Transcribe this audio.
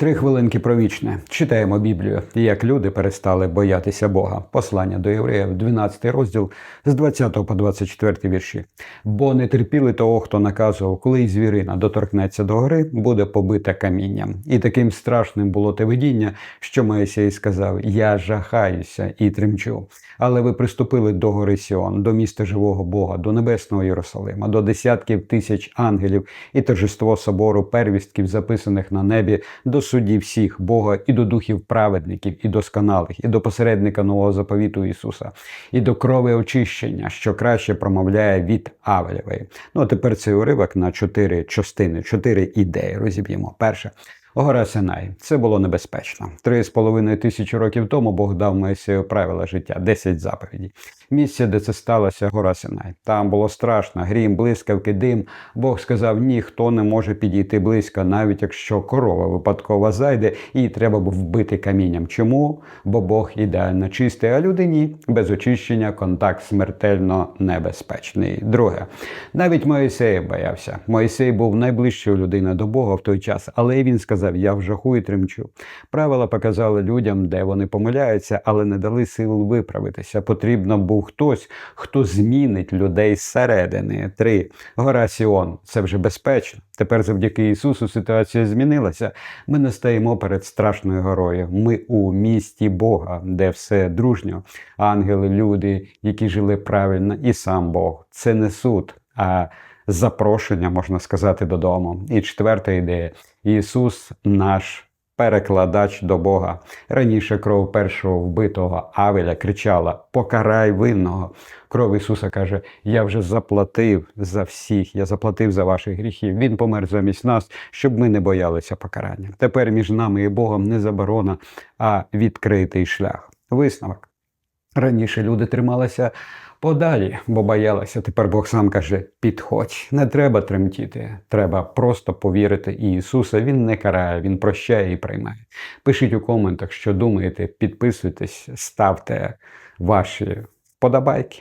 Три хвилинки про вічне. Читаємо Біблію, як люди перестали боятися Бога. Послання до євреїв, 12 розділ з 20 по 24 вірші. Бо не терпіли того, хто наказував, коли й звірина доторкнеться до гори, буде побита камінням. І таким страшним було те видіння, що Моїсей сказав: Я жахаюся і тремчу. Але ви приступили до гори Сіон, до міста живого Бога, до небесного Єрусалима, до десятків тисяч ангелів і торжество собору первістків, записаних на небі, до судді всіх Бога і до духів праведників, і досконалих, і до посередника нового заповіту Ісуса, і до крови очищення, що краще промовляє від Авелєвої. Ну а тепер цей уривок на чотири частини, чотири ідеї розіб'ємо. Перше. Гора Синай. Це було небезпечно. Три з половиною тисячі років тому Бог дав Моїсею правила життя, 10 заповідей. Місце, де це сталося, гора Синай. Там було страшно, грім, блискавки, дим. Бог сказав, ніхто не може підійти близько, навіть якщо корова випадково зайде, і треба б вбити камінням. Чому? Бо Бог ідеально чистий, а людині без очищення контакт смертельно небезпечний. Друге, навіть Моїсей боявся. Моїсей був найближчою людиною до Бога в той час, але він сказав: Я в жаху і тремчу. Правила показали людям, де вони помиляються, але не дали сил виправитися. Потрібно був хтось, хто змінить людей зсередини. Три гора Сіон. Це вже безпечно. Тепер, завдяки Ісусу, ситуація змінилася. Ми не стоїмо перед страшною горою. Ми у місті Бога, де все дружньо. Ангели, люди, які жили правильно, і сам Бог. Це не суд, а запрошення, можна сказати, додому. І четверта ідея: Ісус наш. Перекладач до Бога. Раніше кров першого вбитого Авеля кричала: Покарай винного. Кров Ісуса каже: Я вже заплатив за всіх, я заплатив за ваші гріхи. Він помер замість нас, щоб ми не боялися покарання. Тепер між нами і Богом не заборона, а відкритий шлях. Висновок. Раніше люди трималися подалі, бо боялися. Тепер Бог сам каже: підходь, не треба тремтіти. Треба просто повірити Ісуса. Він не карає, Він прощає і приймає. Пишіть у коментах, що думаєте, підписуйтесь, ставте ваші вподобайки.